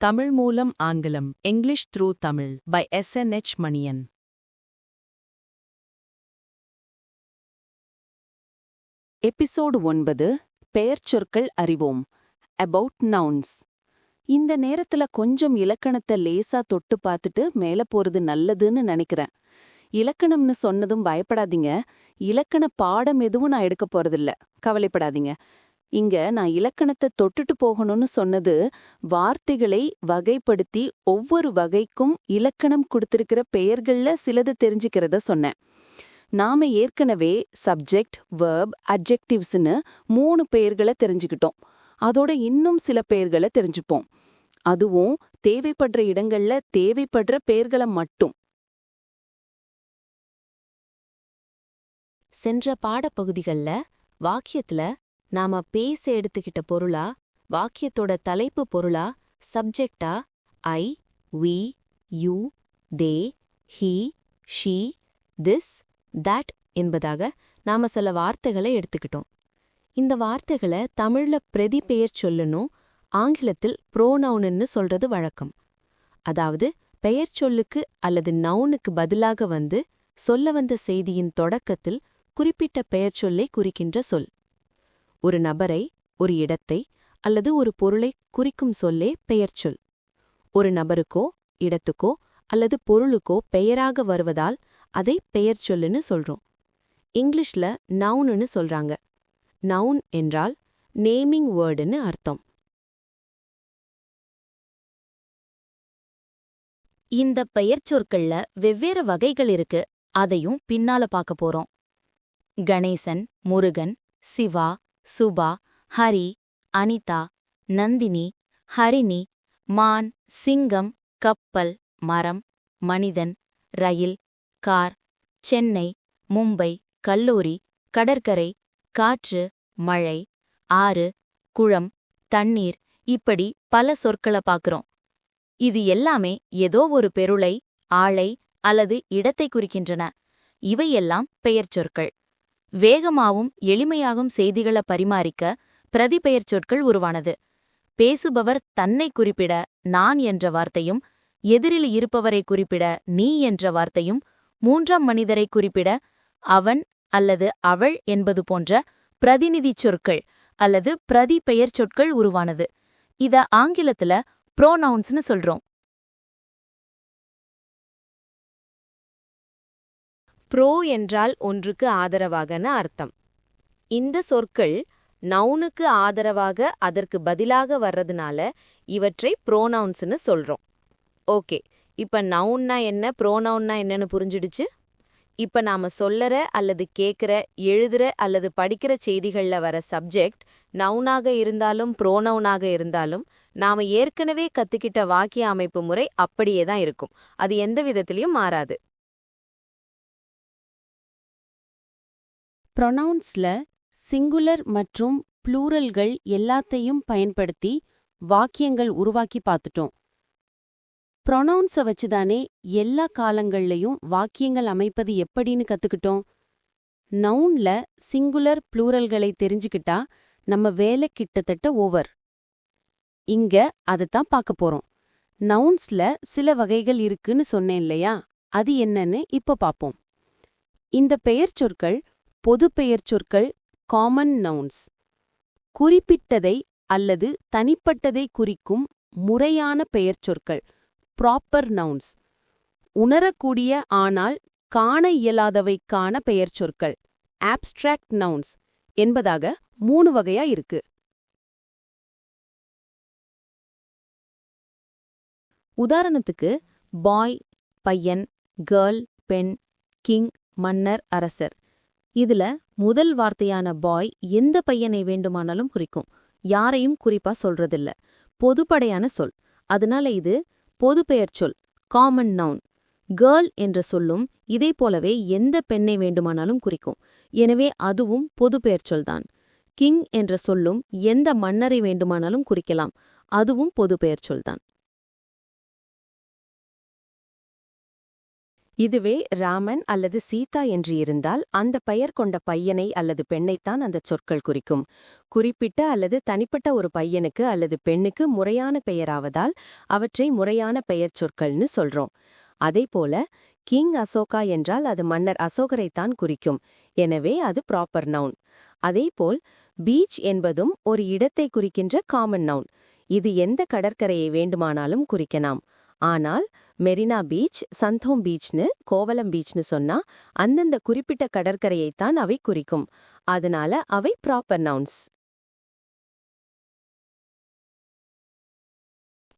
தமிழ் மூலம் ஆங்கிலம் English through Tamil by S N H Maniyan episode ஒன்பது பெயர் சொற்கள் அறிவோம் அபவுட் நவுன்ஸ் இந்த நேரத்துல கொஞ்சம் இலக்கணத்தை லேசா தொட்டு பார்த்துட்டு மேல போறது நல்லதுன்னு நினைக்கிறேன். இலக்கணம்னு சொன்னதும் பயப்படாதீங்க. இலக்கண பாடம் எதுவும் நான் எடுக்க போறதில்ல. கவலைப்படாதீங்க. இங்க நான் இலக்கணத்தை தொட்டுட்டு போகணும்னு சொன்னது வார்த்தைகளை வகைப்படுத்தி ஒவ்வொரு வகைக்கும் இலக்கணம் கொடுத்திருக்கிற பெயர்கள்ல சிலது தெரிஞ்சுக்கிறத சொன்னேன். நாம ஏற்கனவே சப்ஜெக்ட் வேர்ப் அட்ஜெக்டிவ்ஸ்னு மூணு பெயர்களை தெரிஞ்சுக்கிட்டோம். அதோட இன்னும் சில பெயர்களை தெரிஞ்சுப்போம். அதுவும் தேவைப்படுற இடங்கள்ல தேவைப்படுற பெயர்களை மட்டும். சென்ற பாடப்பகுதிகள்ல வாக்கியத்துல நாம பேச எடுத்துக்கிட்ட பொருளா வாக்கியத்தோட தலைப்பு பொருளா சப்ஜெக்டா I we you they he she this that என்பதாக நாம சில வார்த்தைகளை எடுத்துக்கிட்டோம். இந்த வார்த்தைகளை தமிழ்ல பிரதி பெயர் சொல்லணும் ஆங்கிலத்தில் ப்ரோனவுன்னு சொல்றது வழக்கம். அதாவது பெயர் சொல்லுக்கு அல்லது நவுனுக்கு பதிலாக வந்து சொல்ல வந்த செய்தியின் தொடக்கத்தில் குறிப்பிட்ட பெயர் சொல்லை குறிக்கின்ற சொல். ஒரு நபரை ஒரு இடத்தை அல்லது ஒரு பொருளை குறிக்கும் சொல்லே பெயர்ச்சொல் ஒரு நபருக்கோ இடத்துக்கோ அல்லது பொருளுக்கோ பெயராக வருவதால் அதை பெயர்ச்சொல்லுன்னு சொல்றோம். இங்கிலீஷ்ல நவுன்னு சொல்றாங்க. நவுன் என்றால் நேமிங் வேர்டுன்னு அர்த்தம். இந்த பெயர் சொற்கள்ல வெவ்வேறு வகைகள் இருக்கு. அதையும் பின்னால பார்க்க போறோம். கணேசன் முருகன் சிவா சுபா ஹரி அனிதா நந்தினி ஹரிணி மான் சிங்கம் கப்பல் மரம் மனிதன் ரயில் கார் சென்னை மும்பை கல்லூரி கடற்கரை காற்று மழை ஆறு குளம் தண்ணீர் இப்படி பல சொற்களை பார்க்கிறோம் இது எல்லாமே ஏதோ ஒரு பெருளை ஆளை அல்லது இடத்தை குறிக்கின்றன. இவையெல்லாம் பெயர்ச்சொற்கள். வேகமாகவும் எளிமையாகும் செய்திகளை பரிமாறிக்க பிரதிபெயர் சொற்கள் உருவானது. பேசுபவர் தன்னை குறிப்பிட நான் என்ற வார்த்தையும் எதிரில் இருப்பவரை குறிப்பிட நீ என்ற வார்த்தையும் மூன்றாம் மனிதரை குறிப்பிட அவன் அல்லது அவள் என்பது போன்ற பிரதிநிதிச் சொற்கள் அல்லது பிரதி பெயர் சொற்கள் உருவானது. இத ஆங்கிலத்துல ப்ரோனவுன்ஸ்னு சொல்றோம். ப்ரோ என்றால் ஒன்றுக்கு ஆதரவாகன்னு அர்த்தம். இந்த சொற்கள் நவுனுக்கு ஆதரவாக அதற்கு பதிலாக வர்றதுனால இவற்றை ப்ரோனவுன்ஸ்னு சொல்றோம். ஓகே இப்ப நவுன்னா என்ன ப்ரோனவுன்னா என்னன்னு புரிஞ்சிடுச்சு? இப்ப நாம சொல்லற அல்லது கேக்குற எழுதுற அல்லது படிக்கிற செய்திகள்ல வர சப்ஜெக்ட் நவுனாக இருந்தாலும் ப்ரோனவுனாக இருந்தாலும் நாம ஏற்கனவே கத்துக்கிட்ட வாக்கிய அமைப்பு முறை அப்படியே தான் இருக்கும். அது எந்த விதத்திலையும் மாறாது. ப்ரொனவுன்ஸ்ல சிங்குலர் மற்றும் ப்ளூரல்கள் எல்லாத்தையும் பயன்படுத்தி வாக்கியங்கள் உருவாக்கி பார்த்துட்டோம். ப்ரொனவுன்ஸை வச்சுதானே எல்லா காலங்கள்லயும் வாக்கியங்கள் அமைப்பது எப்படின்னு கத்துக்கிட்டோம். நவுன்ல சிங்குலர் ப்ளூரல்களை தெரிஞ்சுக்கிட்டா நம்ம வேலை கிட்டத்தட்ட ஓவர். இங்க அதைத்தான் பார்க்க போறோம். நவுன்ஸ்ல சில வகைகள் இருக்குன்னு சொன்னேன் இல்லையா? அது என்னன்னு இப்ப பாப்போம். இந்த பெயர் சொற்கள் பொது பெயர்ச்சொற்கள் காமன் நவுன்ஸ் குறிப்பிட்டதை அல்லது தனிப்பட்டதை குறிக்கும் முறையான பெயர்ச்சொற்கள் ப்ராப்பர் நவுன்ஸ் உணரக்கூடிய ஆனால் காண இயலாதவைக்கான பெயர்ச்சொற்கள் ஆப்ஸ்ட்ராக்ட் நவுன்ஸ் என்பதாக மூணு வகையா இருக்கு. உதாரணத்துக்கு பாய் பையன் கேர்ள் பெண் கிங் மன்னர் அரசர். இதுல முதல் வார்த்தையான பாய் எந்த பையனை வேண்டுமானாலும் குறிக்கும். யாரையும் குறிப்பா சொல்றதில்ல. பொதுப்படையான சொல். அதனால இது பொதுப்பெயர் சொல். காமன் நவுன் கேர்ள் என்ற சொல்லும் இதே போலவே எந்த பெண்ணை வேண்டுமானாலும் குறிக்கும். எனவே அதுவும் பொதுப்பெயர் சொல்தான். கிங் என்ற சொல்லும் எந்த மன்னரை வேண்டுமானாலும் குறிக்கலாம். அதுவும் பொதுப்பெயர் சொல்தான். இதுவே ராமன் அல்லது சீதா என்று இருந்தால் அந்த பெயர் கொண்ட பையனை அல்லது பெண்ணைத்தான் அந்த சொற்கள் குறிக்கும். குறிப்பிட்ட அல்லது தனிப்பட்ட ஒரு பையனுக்கு அல்லது பெண்ணுக்கு முறையான பெயராவதால் அவற்றை முறையான பெயர் சொற்கள்னு சொல்றோம். அதேபோல கிங் அசோகா என்றால் அது மன்னர் அசோகரைத்தான் குறிக்கும். எனவே அது ப்ராப்பர் நவுன் அதேபோல் பீச் என்பதும் ஒரு இடத்தை குறிக்கின்ற காமன் நவுன் இது எந்த கடற்கரையை வேண்டுமானாலும் குறிக்கலாம். ஆனால் மெரினா பீச் சந்தோம் பீச்னு கோவலம் பீச்னு சொன்னா அந்தந்த குறிப்பிட்ட கடற்கரையைத்தான் அவை குறிக்கும். அதனால அவை ப்ராப்பர் நவுன்ஸ்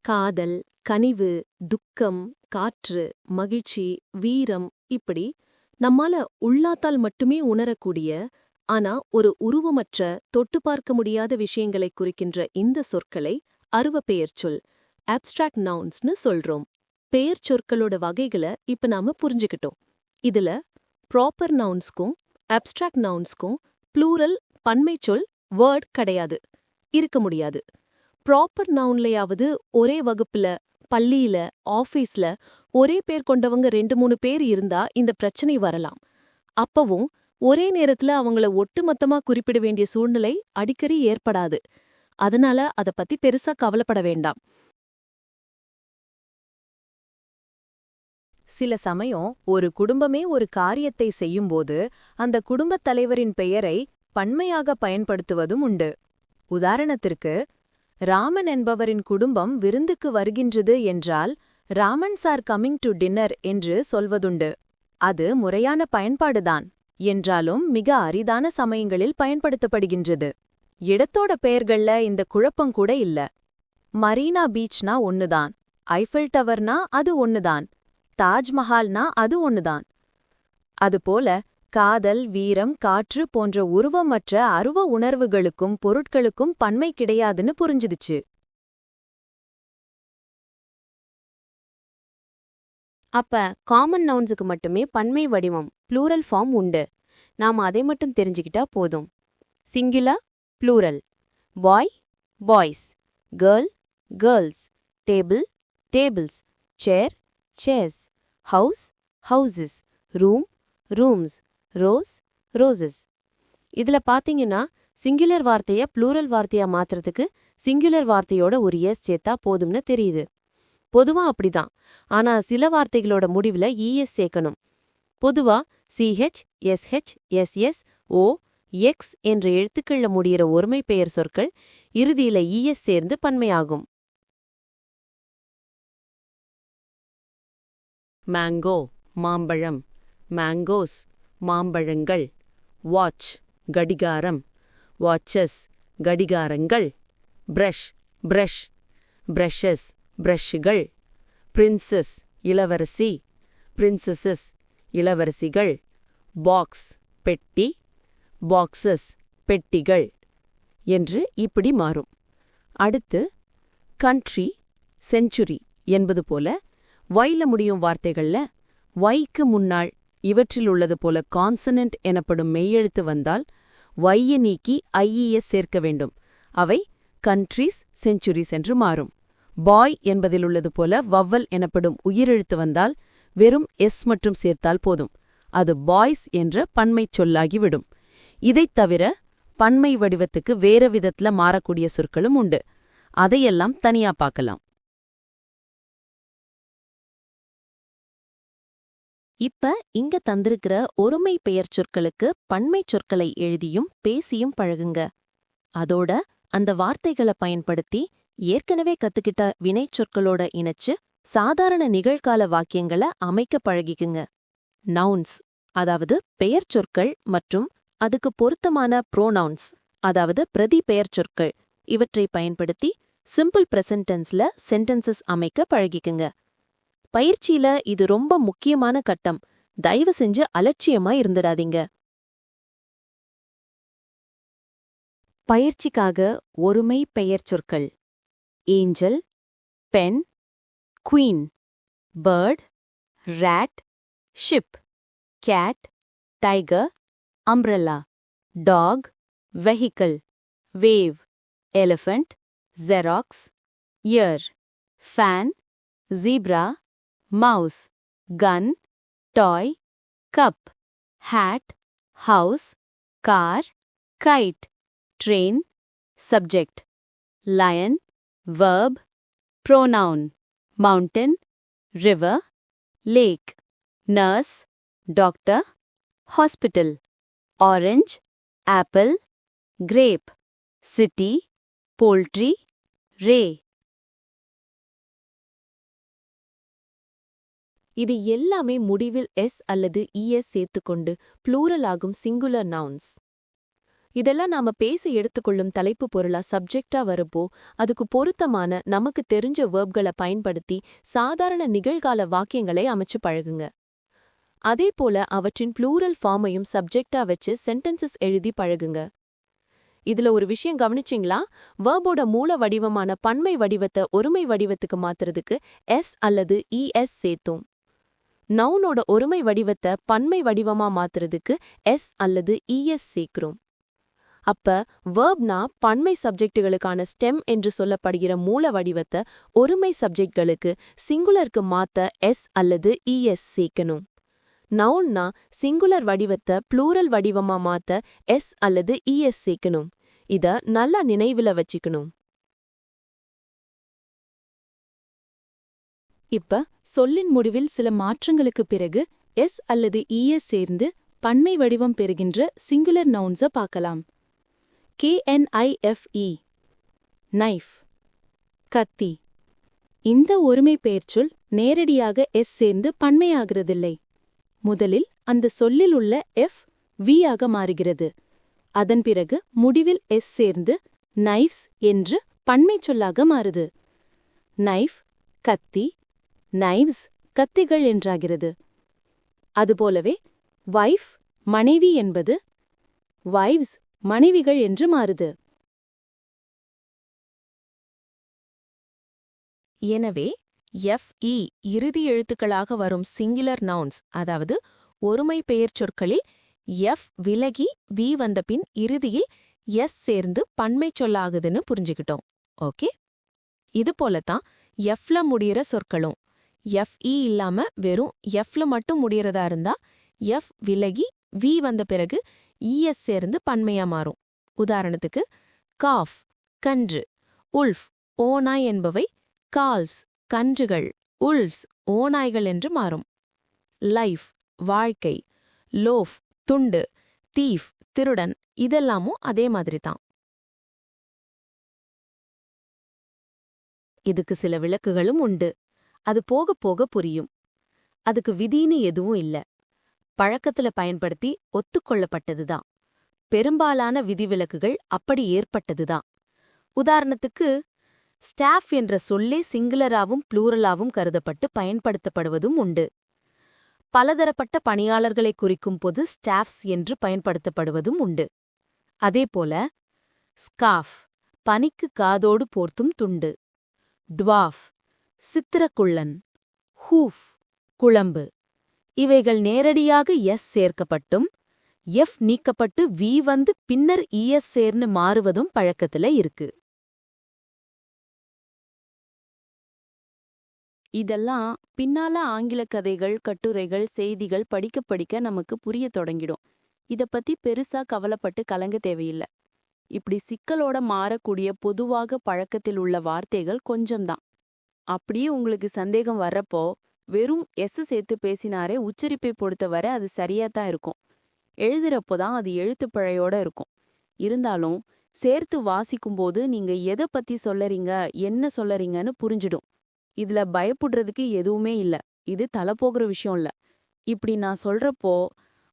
காதல் கனிவு துக்கம் காற்று மகிழ்ச்சி வீரம் இப்படி நம்மால உள்ளாத்தால் மட்டுமே உணரக்கூடிய ஆனா ஒரு உருவமற்ற தொட்டு பார்க்க முடியாத விஷயங்களை குறிக்கின்ற இந்த சொற்களை அருவ பெயர் சொல் அப்ஸ்ட்ராக்ட் நவுன்ஸ்னு சொல்றோம். பெயர் சொற்களோட வகைகளை இப்ப நாம புரிஞ்சுக்கிட்டோம். இதுல ப்ராப்பர் நவுன்ஸ்க்கும் அப்ஸ்ட்ராக்ட் நவுன்ஸ்க்கும் ப்ளூரல் பன்மை சொல் வேர்ட் கிடையாது. இருக்க முடியாது. ப்ராப்பர் நவுன்லயாவது ஒரே வகுப்புல பள்ளியில ஆபீஸ்ல ஒரே பேர் கொண்டவங்க ரெண்டு மூணு பேர் இருந்தா இந்த பிரச்சனை வரலாம். அப்பவும் ஒரே நேரத்துல அவங்கள ஒட்டுமொத்தமா குறிப்பிட வேண்டிய சூழ்நிலை அடிக்கடி ஏற்படாது. அதனால அத பத்தி பெருசா கவலைப்பட வேண்டாம். சில சமயம் ஒரு குடும்பமே ஒரு காரியத்தை செய்யும்போது அந்த குடும்பத் தலைவரின் பெயரை பன்மையாக பயன்படுத்துவதும் உண்டு. உதாரணத்திற்கு ராமன் என்பவரின் குடும்பம் விருந்துக்கு வருகின்றது என்றால் Raman sir coming to dinner என்று சொல்வதுண்டு. அது முறையான பயன்பாடுதான் என்றாலும் மிக அரிதான சமயங்களில் பயன்படுத்தப்படுகின்றது. இடத்தோட பெயர்கள்ல இந்த குழப்பம் கூட இல்ல. மரீனா பீச்னா ஒன்னுதான் ஐஃபில் டவர்னா அது ஒன்னுதான் தாஜ்மஹால்னா அது ஒண்ணுதான். அதுபோல காதல் வீரம் காற்று போன்ற உருவமற்ற அருவ உணர்வுகளுக்கும் பொருட்களுக்கும் பன்மை கிடையாதுன்னு புரிஞ்சுதுச்சு. அப்ப காமன் நவுன்ஸுக்கு மட்டுமே பன்மை வடிவம் ப்ளூரல் ஃபார்ம் உண்டு. நாம அதை மட்டும் தெரிஞ்சுக்கிட்டா போதும். Singular plural boy boys girl girls table tables chair chairs, house houses, room rooms rose roses. இதுல பாத்தீங்கன்னா சிங்குலர் வார்த்தைய ப்ளூரல் வார்த்தையா மாத்துறதுக்கு சிங்குலர் வார்த்தையோட ஒரு எஸ் சேர்த்தா போதும்னு தெரியுது. பொதுவா அப்படிதான். ஆனா சில வார்த்தைகளோட முடிவுல இஎஸ் சேர்க்கணும். பொதுவா CH SH SS O X என்ற எழுத்துக்கள்ல முடியிற ஒருமை பெயர் சொற்கள் இறுதியில இஎஸ் சேர்ந்து பன்மையாகும். மேங்கோ மாம்பழம். மேங்கோஸ் மாம்பழங்கள். வாட்ச் கடிகாரம். வாட்சஸ் கடிகாரங்கள். பிரஷ் பிரஷ் பிரஷஸ் பிரஷ்கள் பிரின்சஸ் இளவரசி. பிரின்சஸஸ் இளவரசிகள். பாக்ஸ் பெட்டி. பாக்ஸஸ் பெட்டிகள் என்று இப்படி மாறும். அடுத்து கண்ட்ரி செஞ்சுரி என்பது போல வைல முடியும் வார்த்தைகள்ல வைக்கு முன்னாள் இவற்றில் உள்ளது போல கான்சனன்ட் எனப்படும் மெய்யெழுத்து வந்தால் வைய நீக்கி ஐஇஎஸ் சேர்க்க வேண்டும். அவை கண்ட்ரீஸ் செஞ்சுரிஸ் என்று மாறும். பாய் என்பதில் உள்ளது போல வவ்வல் எனப்படும் உயிரெழுத்து வந்தால் வெறும் எஸ் மற்றும் சேர்த்தால் போதும். அது பாய்ஸ் என்ற பன்மைச் சொல்லாகிவிடும் இதைத் தவிர பன்மை வடிவத்துக்கு வேற விதத்துல மாறக்கூடிய சொற்களும் உண்டு. அதையெல்லாம் தனியா பார்க்கலாம். இப்ப இங்க தந்திருக்கிற ஒருமை பெயர் சொற்களுக்கு பன்மை சொற்களை எழுதியும் பேசியும் பழகுங்க. அதோட அந்த வார்த்தைகளை பயன்படுத்தி ஏற்கனவே கத்துக்கிட்ட வினை சொற்களோட இணைச்சு சாதாரண நிகழ்கால வாக்கியங்களை அமைக்க பழகிக்குங்க. நவுன்ஸ் அதாவது பெயர் சொற்கள் மற்றும் அதுக்கு பொருத்தமான ப்ரோனவுன்ஸ் அதாவது பிரதி பெயர் சொற்கள் இவற்றை பயன்படுத்தி சிம்பிள் பிரசன்டென்ஸ்ல சென்டென்சஸ் அமைக்க பழகிக்குங்க. பயிற்சியில இது ரொம்ப முக்கியமான கட்டம். தயவு செஞ்சு அலட்சியமா இருந்துடாதீங்க. பயிற்சிக்காக ஒருமை பெயர் சொற்கள். Angel pen queen bird rat ship cat tiger umbrella dog vehicle wave elephant xerox ear fan zebra mouse, gun, toy, cup, hat, house, car, kite, train, subject, lion, verb, pronoun, mountain, river, lake, nurse, doctor, hospital, orange, apple, grape, city, poultry, ray. இது எல்லாமே முடிவில் S அல்லது ES சேர்த்துக்கொண்டு plural ஆகும் singular nouns இதெல்லாம் நாம பேச எடுத்துக்கொள்ளும் தலைப்பு பொருளா சப்ஜெக்டா வரப்போ அதுக்கு பொருத்தமான நமக்கு தெரிஞ்ச வேர்ப்களை பயன்படுத்தி சாதாரண நிகழ்கால வாக்கியங்களை அமைச்சு பழகுங்க. அதே போல அவற்றின் ப்ளூரல் ஃபார்மையும் சப்ஜெக்டா வச்சு சென்டென்சஸ் எழுதி பழகுங்க. இதுல ஒரு விஷயம் கவனிச்சிங்களா? வேர்போட மூல வடிவமான பன்மை வடிவத்தை ஒருமை வடிவத்துக்கு மாத்துறதுக்கு எஸ் அல்லது இஎஸ் சேர்த்தோம். நவுனோட ஒருமை வடிவத்தை பன்மை வடிவமா மாத்துறதுக்கு எஸ் அல்லது இஎஸ் சேர்க்கிறோம். அப்ப வேர்ப்னா பன்மை சப்ஜெக்டுகளுக்கான ஸ்டெம் என்று சொல்லப்படுகிற மூல வடிவத்தை ஒருமை சப்ஜெக்ட்களுக்கு சிங்குலருக்கு மாத்த எஸ் அல்லது இஎஸ் சேர்க்கணும். நவுன்னா சிங்குலர் வடிவத்தை ப்ளூரல் வடிவமா மாத்த எஸ் அல்லது இஎஸ் சேர்க்கணும். இத நல்லா நினைவுல வச்சுக்கணும். இப்ப சொல்லின் முடிவில் சில மாற்றங்களுக்கு பிறகு எஸ் அல்லது e இஎஸ் சேர்ந்து பன்மை வடிவம் பெறுகின்ற சிங்குலர் நவுன்ஸ பார்க்கலாம். கேஎன்ஐஎஃப்இ நைஃப் கத்தி. இந்த ஒருமை பெயர்ச்சொல் நேரடியாக எஸ் சேர்ந்து பன்மையாகிறதில்லை. முதலில் அந்த சொல்லில் உள்ள எஃப் வி ஆக மாறுகிறது. அதன் பிறகு முடிவில் எஸ் சேர்ந்து நைஃப்ஸ் என்று பன்மைச் சொல்லாக மாறுது. நைஃப் கத்தி நைவ்ஸ் கத்திகள் என்றாகிறது. அதுபோலவே வைஃப் மனைவி என்பது வைவ்ஸ் மனைவிகள் என்று மாறுது. எனவே எஃப்இ e, இறுதி எழுத்துக்களாக வரும் சிங்குலர் நவுன்ஸ் அதாவது ஒருமை பெயர் சொற்களில் எஃப் விலகி வி வந்தபின் இறுதியில் எஸ் சேர்ந்து பன்மை சொல்லாகுதுன்னு புரிஞ்சுக்கிட்டோம். ஓகே இது போலத்தான் எஃப்ல முடியிற சொற்களும். எஃப்இ e இல்லாம வெறும் எஃப்ல மட்டும் முடியறதா இருந்தா எஃப் விலகி வி வந்த பிறகு e இஎஸ் சேர்ந்து பன்மையா மாறும். உதாரணத்துக்கு காஃப் கன்று உல்ஃப் ஓநாய் என்பவை கால்ஸ் கன்றுகள் உல்ஃப்ஸ் ஓநாய்கள் என்று மாறும். லைஃப் வாழ்க்கை லோஃப் துண்டு தீஃப் திருடன் இதெல்லாமும் அதே மாதிரி தான். இதுக்கு சில விளக்குகளும் உண்டு. அது போக போக புரியும். அதுக்கு விதின்னு எதுவும் இல்ல. பழக்கத்துல பயன்படுத்தி ஒத்துக்கொள்ளப்பட்டதுதான். பெரும்பாலான விதிவிலக்குகள் அப்படி ஏற்பட்டதுதான். உதாரணத்துக்கு ஸ்டாஃப் என்ற சொல்லே சிங்குலராவும் ப்ளூரலாவும் கருதப்பட்டு பயன்படுத்தப்படுவதும் உண்டு. பலதரப்பட்ட பணியாளர்களை குறிக்கும் போது ஸ்டாஃப்ஸ் என்று பயன்படுத்தப்படுவதும் உண்டு. அதேபோல ஸ்காஃப் பனிக்கு காதோடு போர்த்தும் துண்டு. டுவாஃப் சித்திரக்குள்ளன். ஹூஃப் குழம்பு. இவைகள் நேரடியாக எஸ் சேர்க்கப்பட்டும் எஃப் நீக்கப்பட்டு வி வந்து பின்னர் இஎஸ் சேர்ந்து மாறுவதும் பழக்கத்துல இருக்கு. இதெல்லாம் பின்னால ஆங்கில கதைகள் கட்டுரைகள் செய்திகள் படிக்க படிக்க நமக்கு புரிய தொடங்கிடும். இத பத்தி பெருசா கவலைப்பட்டு கலங்க தேவையில்ல. இப்படி சிக்கலோட மாறக்கூடிய பொதுவாக பழக்கத்தில் உள்ள வார்த்தைகள் கொஞ்சம்தான். அப்படியே உங்களுக்கு சந்தேகம் வர்றப்போ வெறும் எஸ் சேர்த்து பேசினாரே உச்சரிப்பை பொறுத்தவரை அது சரியா தான் இருக்கும். எழுதுறப்போ தான் அது எழுத்துப்பிழையோட இருக்கும். இருந்தாலும் சேர்த்து வாசிக்கும்போது நீங்க எதை பத்தி சொல்லறீங்க என்ன சொல்லறீங்கன்னு புரிஞ்சிடும். இதுல பயப்படுறதுக்கு எதுவுமே இல்ல. இது தலை போகிற விஷயம் இல்ல. இப்படி நான் சொல்றப்போ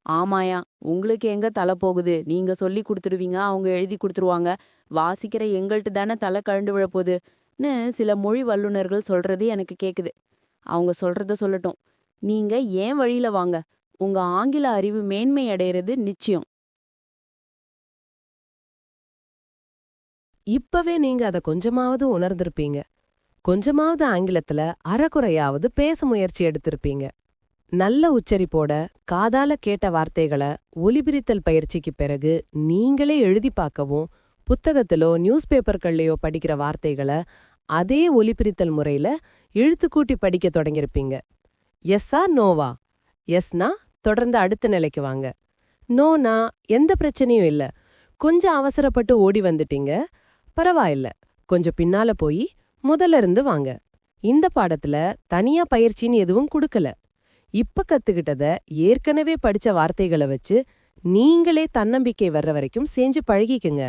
ஆமாயா உங்களுக்கு எங்க தலை போகுது? நீங்க சொல்லி கொடுத்துடுவீங்க அவங்க எழுதி கொடுத்துருவாங்க. வாசிக்கிற எங்கள்கிட்ட தானே தலை கழண்டு விழப்போகுதுன்னு சில மொழி வல்லுநர்கள் சொல்றது எனக்கு கேக்குது. அவங்க சொல்றத சொல்லட்டும். நீங்க ஏன் வழியில வாங்க? உங்க ஆங்கில அறிவு மேன்மை அடையிறது நிச்சயம். இப்பவே நீங்க அத கொஞ்சமாவது உணர்ந்திருப்பீங்க. கொஞ்சமாவது ஆங்கிலத்துல அறக்குறையாவது பேச முயற்சி எடுத்திருப்பீங்க. நல்ல உச்சரிப்போட காதால கேட்ட வார்த்தைகளை ஒலிபிரித்தல் பயிற்சிக்கு பிறகு நீங்களே எழுதி பார்க்கவும் புத்தகத்திலோ நியூஸ் பேப்பர்கள்லையோ படிக்கிற வார்த்தைகளை அதே ஒலிபிரித்தல் முறையில இழுத்துக்கூட்டி படிக்க தொடங்கியிருப்பீங்க. எஸ்ஸா நோவா எஸ்னா தொடர்ந்து அடுத்த நிலைக்கு வாங்க. நோனா எந்த பிரச்சனையும் இல்ல. கொஞ்சம் அவசரப்பட்டு ஓடி வந்துட்டீங்க. பரவாயில்ல. கொஞ்சம் பின்னால போய் முதல்ல இருந்து வாங்க. இந்த பாடத்துல தனியா பயிற்சின்னு எதுவும் கொடுக்கல. இப்ப கத்துக்கிட்டத ஏற்கனவே படிச்ச வார்த்தைகளை வச்சு நீங்களே தன்னம்பிக்கை வர்ற வரைக்கும் செஞ்சு பழகிக்குங்க.